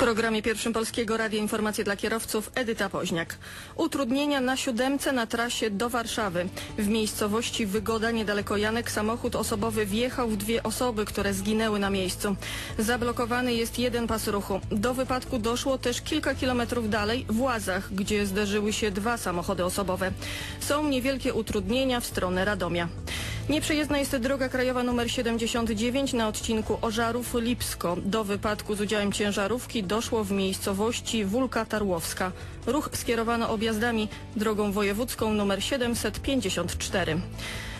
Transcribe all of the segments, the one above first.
programie pierwszym Polskiego Radia Informacje dla Kierowców Edyta Woźniak. Utrudnienia na siódemce na trasie do Warszawy. W miejscowości Wygoda niedaleko Janek samochód osobowy wjechał w dwie osoby, które zginęły na miejscu. Zablokowany jest jeden pas ruchu. Do wypadku doszło też kilka kilometrów dalej w Łazach, gdzie zderzyły się dwa samochody osobowe. Są niewielkie utrudnienia w stronę Radomia. Nieprzejezdna jest droga krajowa nr 79 na odcinku Ożarów-Lipsko. Do wypadku z udziałem ciężarówki doszło w miejscowości Wólka Tarłowska. Ruch skierowano objazdami drogą wojewódzką nr 754.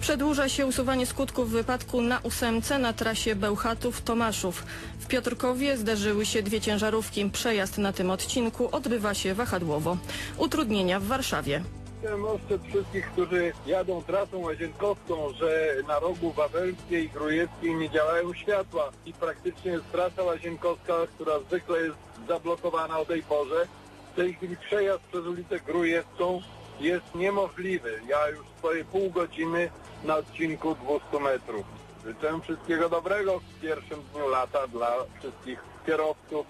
Przedłuża się usuwanie skutków wypadku na ósemce na trasie Bełchatów-Tomaszów. W Piotrkowie zdarzyły się dwie ciężarówki. Przejazd na tym odcinku odbywa się wahadłowo. Utrudnienia w Warszawie. Chciałem ostrzec wszystkich, którzy jadą trasą łazienkowską, że na rogu Wawelskiej i Grujewskiej nie działają światła i praktycznie jest trasa łazienkowska, która zwykle jest zablokowana o tej porze. W tej chwili przejazd przez ulicę Grujewską jest niemożliwy. Ja już stoję pół godziny na odcinku 200 metrów. Życzę wszystkiego dobrego w pierwszym dniu lata dla wszystkich kierowców.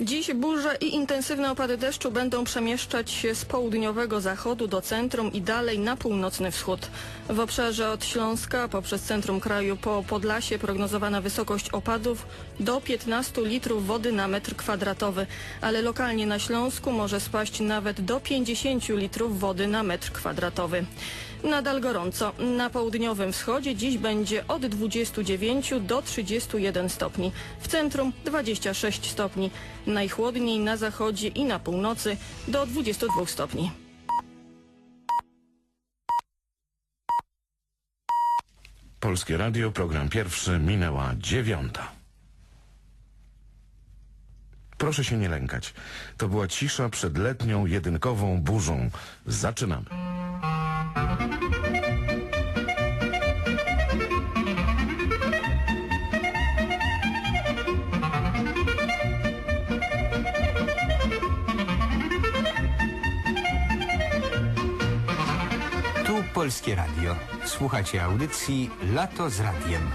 Dziś burze i intensywne opady deszczu będą przemieszczać się z południowego zachodu do centrum i dalej na północny wschód. W obszarze od Śląska poprzez centrum kraju po Podlasie prognozowana wysokość opadów do 15 litrów wody na metr kwadratowy, ale lokalnie na Śląsku może spaść nawet do 50 litrów wody na metr kwadratowy. Nadal gorąco. Na południowym wschodzie dziś będzie od 29 do 31 stopni. W centrum 26 stopni. Najchłodniej na zachodzie i na północy do 22 stopni. Polskie Radio, program pierwszy, minęła dziewiąta. Proszę się nie lękać. To była cisza przed letnią, jedynkową burzą. Zaczynamy. Polskie Radio. Słuchacie audycji Lato z Radiem.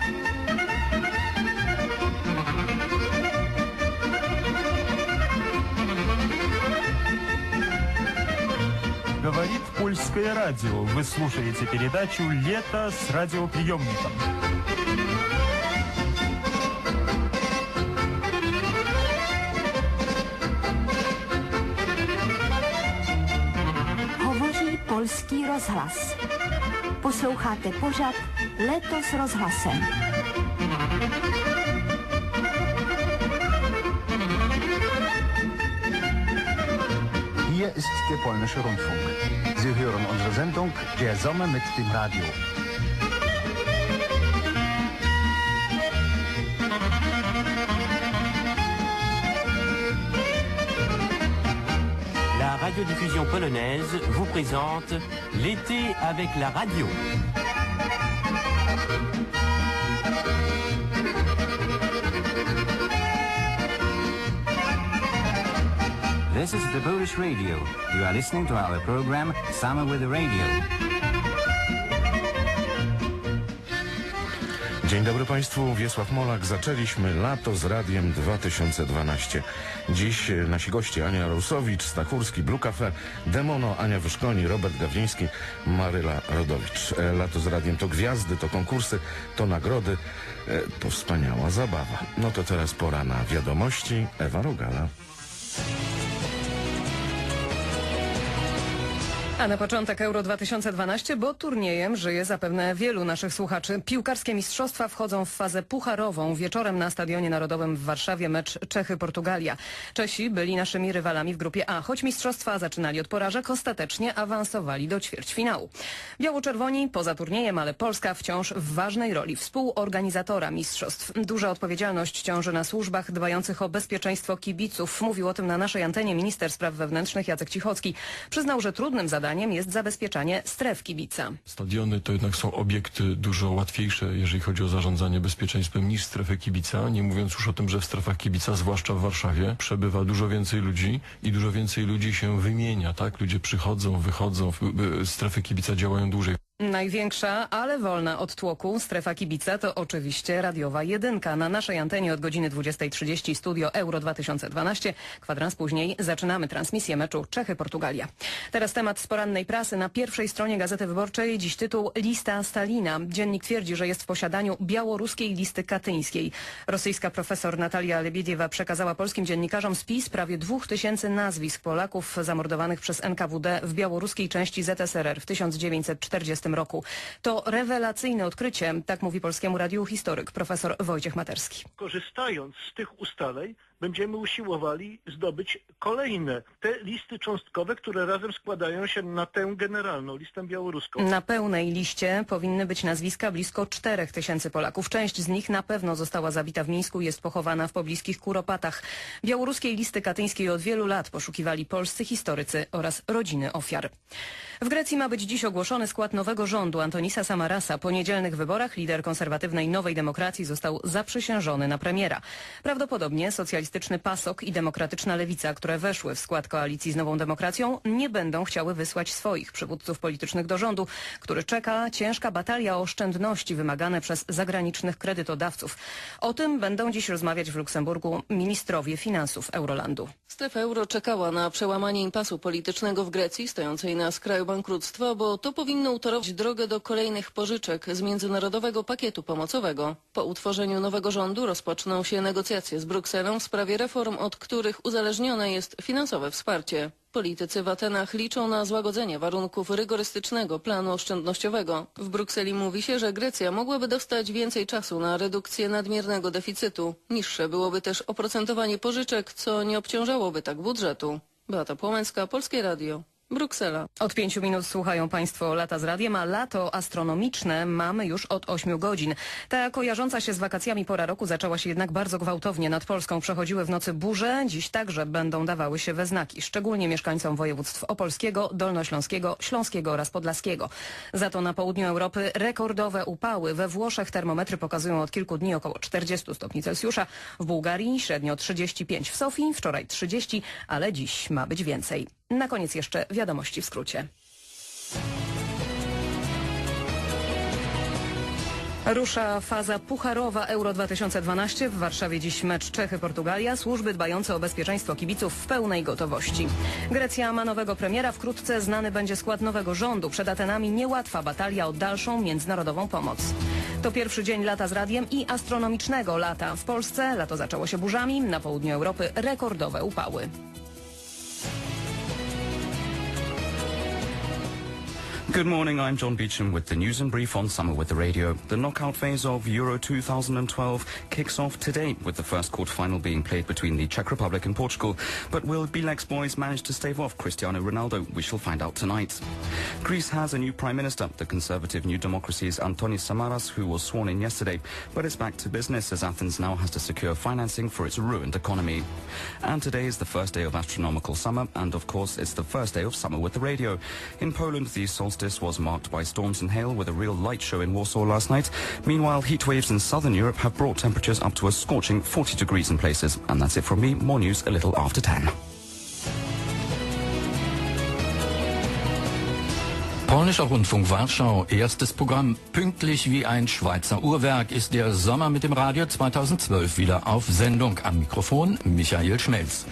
Говорит польское радио. Вы слушаете передачу «Лето с радиоприемником». Polský rozhlas. Posloucháte pořad Leto s rozhlasem. Hier ist der polnische Rundfunk. Sie hören unsere Sendung Der Sommer mit dem Radio. Radiodiffusion polonaise vous présente l'été avec la radio. This is the Polish Radio. You are listening to our program Summer with the Radio. Dzień dobry Państwu, Wiesław Molak. Zaczęliśmy lato z Radiem 2012. Dziś e, nasi goście Ania Rusowicz, Stachurski, Blue Cafe, Demono, Ania Wyszkoni, Robert Gawliński, Maryla Rodowicz. E, Lato z Radiem to gwiazdy, to konkursy, to nagrody, e, to wspaniała zabawa. No to teraz pora na wiadomości. Ewa Rogala. A na początek Euro 2012, bo turniejem żyje zapewne wielu naszych słuchaczy. Piłkarskie mistrzostwa wchodzą w fazę pucharową. Wieczorem na Stadionie Narodowym w Warszawie mecz Czechy-Portugalia. Czesi byli naszymi rywalami w grupie A. Choć mistrzostwa zaczynali od porażek, ostatecznie awansowali do ćwierćfinału. Biało-czerwoni poza turniejem, ale Polska wciąż w ważnej roli współorganizatora mistrzostw. Duża odpowiedzialność ciąży na służbach dbających o bezpieczeństwo kibiców. Mówił o tym na naszej antenie minister spraw wewnętrznych Jacek Cichocki. Przyznał, że trudnym zadaniem jest zabezpieczanie stref kibica. Stadiony to jednak są obiekty dużo łatwiejsze, jeżeli chodzi o zarządzanie bezpieczeństwem niż strefy kibica. Nie mówiąc już o tym, że w strefach kibica, zwłaszcza w Warszawie, przebywa dużo więcej ludzi i dużo więcej ludzi się wymienia, tak? Ludzie przychodzą, wychodzą, strefy kibica działają dłużej. Największa, ale wolna od tłoku strefa kibica to oczywiście radiowa jedynka. Na naszej antenie od godziny 20.30 studio Euro 2012. Kwadrans później zaczynamy transmisję meczu Czechy-Portugalia. Teraz temat z porannej prasy. Na pierwszej stronie Gazety Wyborczej dziś tytuł Lista Stalina. Dziennik twierdzi, że jest w posiadaniu białoruskiej listy katyńskiej. Rosyjska profesor Natalia Lebiediewa przekazała polskim dziennikarzom spis prawie dwóch tysięcy nazwisk Polaków zamordowanych przez NKWD w białoruskiej części ZSRR w 1940 roku. To rewelacyjne odkrycie, tak mówi Polskiemu Radiu historyk profesor Wojciech Materski. Korzystając z tych ustaleń, będziemy usiłowali zdobyć kolejne te listy cząstkowe, które razem składają się na tę generalną, listę białoruską. Na pełnej liście powinny być nazwiska blisko 4 tysięcy Polaków. Część z nich na pewno została zabita w Mińsku jest pochowana w pobliskich Kuropatach. Białoruskiej listy katyńskiej od wielu lat poszukiwali polscy historycy oraz rodziny ofiar. W Grecji ma być dziś ogłoszony skład nowego rządu Antonisa Samarasa. Po niedzielnych wyborach lider konserwatywnej Nowej Demokracji został zaprzysiężony na premiera. Prawdopodobnie socjalistyczny PASOK i demokratyczna Lewica, które weszły w skład koalicji z Nową Demokracją, nie będą chciały wysłać swoich przywódców politycznych do rządu, który czeka ciężka batalia o oszczędności wymagane przez zagranicznych kredytodawców. O tym będą dziś rozmawiać w Luksemburgu ministrowie finansów Eurolandu. Strefa euro czekała na przełamanie impasu politycznego w Grecji, stojącej na skraju bankructwa, bo to powinno utorować drogę do kolejnych pożyczek z międzynarodowego pakietu pomocowego. Po utworzeniu nowego rządu rozpoczną się negocjacje z Brukselą w sprawie reform, od których uzależnione jest finansowe wsparcie. Politycy w Atenach liczą na złagodzenie warunków rygorystycznego planu oszczędnościowego. W Brukseli mówi się, że Grecja mogłaby dostać więcej czasu na redukcję nadmiernego deficytu. Niższe byłoby też oprocentowanie pożyczek, co nie obciążałoby tak budżetu. Beata Płomęcka, Polskie Radio. Bruksela. Od pięciu minut słuchają Państwo lata z radiem, a lato astronomiczne mamy już od ośmiu godzin. Ta kojarząca się z wakacjami pora roku zaczęła się jednak bardzo gwałtownie. Nad Polską przechodziły w nocy burze, dziś także będą dawały się we znaki, szczególnie mieszkańcom województw opolskiego, dolnośląskiego, śląskiego oraz podlaskiego. Za to na południu Europy rekordowe upały. We Włoszech termometry pokazują od kilku dni około 40 stopni Celsjusza, w Bułgarii średnio 35, w Sofii wczoraj 30, ale dziś ma być więcej. Na koniec jeszcze wiadomości w skrócie. Rusza faza pucharowa Euro 2012. W Warszawie dziś mecz Czechy-Portugalia. Służby dbające o bezpieczeństwo kibiców w pełnej gotowości. Grecja ma nowego premiera. Wkrótce znany będzie skład nowego rządu. Przed Atenami niełatwa batalia o dalszą międzynarodową pomoc. To pierwszy dzień lata z radiem i astronomicznego lata. W Polsce lato zaczęło się burzami. Na południu Europy rekordowe upały. Good morning, I'm John Beecham with the news and brief on Summer with the Radio. The knockout phase of Euro 2012 kicks off today with the first quarter-final being played between the Czech Republic and Portugal. But will Bilex boys manage to stave off Cristiano Ronaldo? We shall find out tonight. Greece has a new prime minister, the conservative New Democracy's Antonis Samaras, who was sworn in yesterday. But it's back to business as Athens now has to secure financing for its ruined economy. And today is the first day of astronomical summer, and of course it's the first day of Summer with the Radio. In Poland, the solstice was marked by storms and hail with a real light show in Warsaw last night. Meanwhile, heat waves in southern Europe have brought temperatures up to a scorching 40 degrees in places. And that's it from me. More news a little after 10. Polnischer Rundfunk Warschau, erstes Programm. Pünktlich wie ein Schweizer Uhrwerk ist der Sommer mit dem Radio 2012 wieder auf Sendung. Am Mikrofon Michael Schmelz.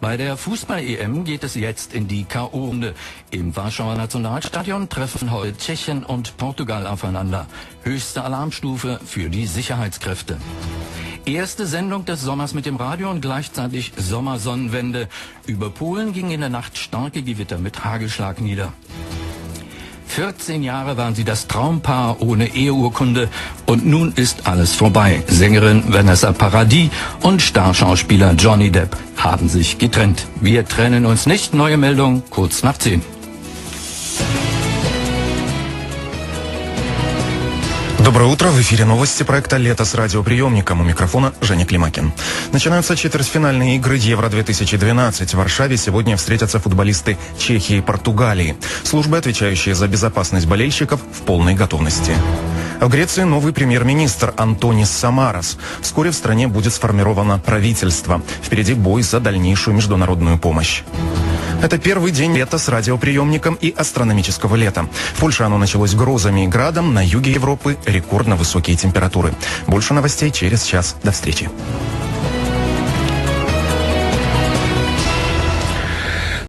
Bei der Fußball-EM geht es jetzt in die K.O.-Runde. Im Warschauer Nationalstadion treffen heute Tschechien und Portugal aufeinander. Höchste Alarmstufe für die Sicherheitskräfte. Erste Sendung des Sommers mit dem Radio und gleichzeitig Sommersonnenwende. Über Polen ging in der Nacht starke Gewitter mit Hagelschlag nieder. 14 Jahre waren sie das Traumpaar ohne Eheurkunde und nun ist alles vorbei. Sängerin Vanessa Paradis und Starschauspieler Johnny Depp haben sich getrennt. Wir trennen uns nicht. Neue Meldung kurz nach 10. Доброе утро. В эфире новости проекта «Лето с радиоприемником». У микрофона Женя Климакин. Начинаются четвертьфинальные игры Евро-2012. В Варшаве сегодня встретятся футболисты Чехии и Португалии. Службы, отвечающие за безопасность болельщиков, в полной готовности. В Греции новый премьер-министр Антонис Самарас. Вскоре в стране будет сформировано правительство. Впереди бой за дальнейшую международную помощь. Это первый день лета с радиоприемником и астрономического лета. В Польше оно началось грозами и градом, на юге Европы рекордно высокие температуры. Больше новостей через час. До встречи.